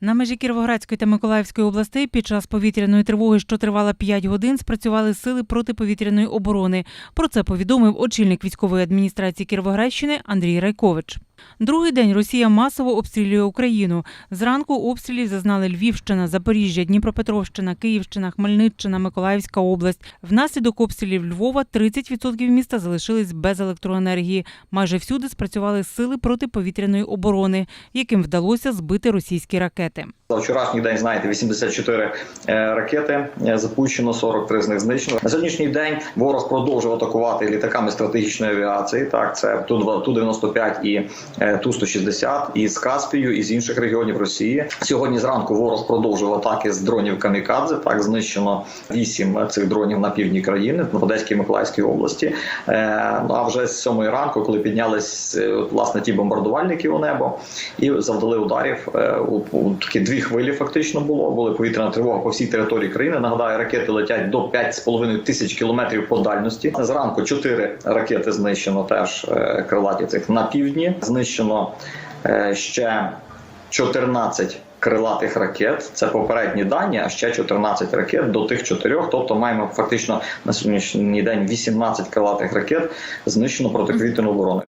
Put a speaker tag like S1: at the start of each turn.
S1: На межі Кіровоградської та Миколаївської областей під час повітряної тривоги, що тривала 5 годин, спрацювали сили протиповітряної оборони. Про це повідомив очільник військової адміністрації Кіровоградщини Андрій Райкович. Другий день Росія масово обстрілює Україну. Зранку обстрілів зазнали Львівщина, Запоріжжя, Дніпропетровщина, Київщина, Хмельниччина, Миколаївська область. Внаслідок обстрілів Львова 30% міста залишились без електроенергії. Майже всюди спрацювали сили протиповітряної оборони, яким вдалося збити російські ракети.
S2: За вчорашній день знаєте 84 е, ракети е, запущено, 43 з них знищено. На сьогоднішній день ворог продовжує атакувати літаками стратегічної авіації. Так, це ту 95 і ту 160 із Каспію і з інших регіонів Росії. Сьогодні зранку ворог продовжував атаки з дронів камікадзе. Так знищено 8 цих дронів на півдні країни в Одеській і Миколаївській області. Е, Ну а вже з 7 ранку, коли піднялись е, власне ті бомбардувальники у небо і завдали ударів е, у, такі дві хвилі. Фактично було були повітряна тривога по всій території країни. Нагадаю, ракети летять до 5,5 тисяч кілометрів по дальності. Зранку 4 ракети знищено теж е, крилаті цих на півдні. Знищено е, ще 14 крилатих ракет. Це попередні дані, а ще 14 ракет до тих чотирьох. Тобто маємо фактично на сьогоднішній день 18 крилатих ракет знищено протиповітряну оборону.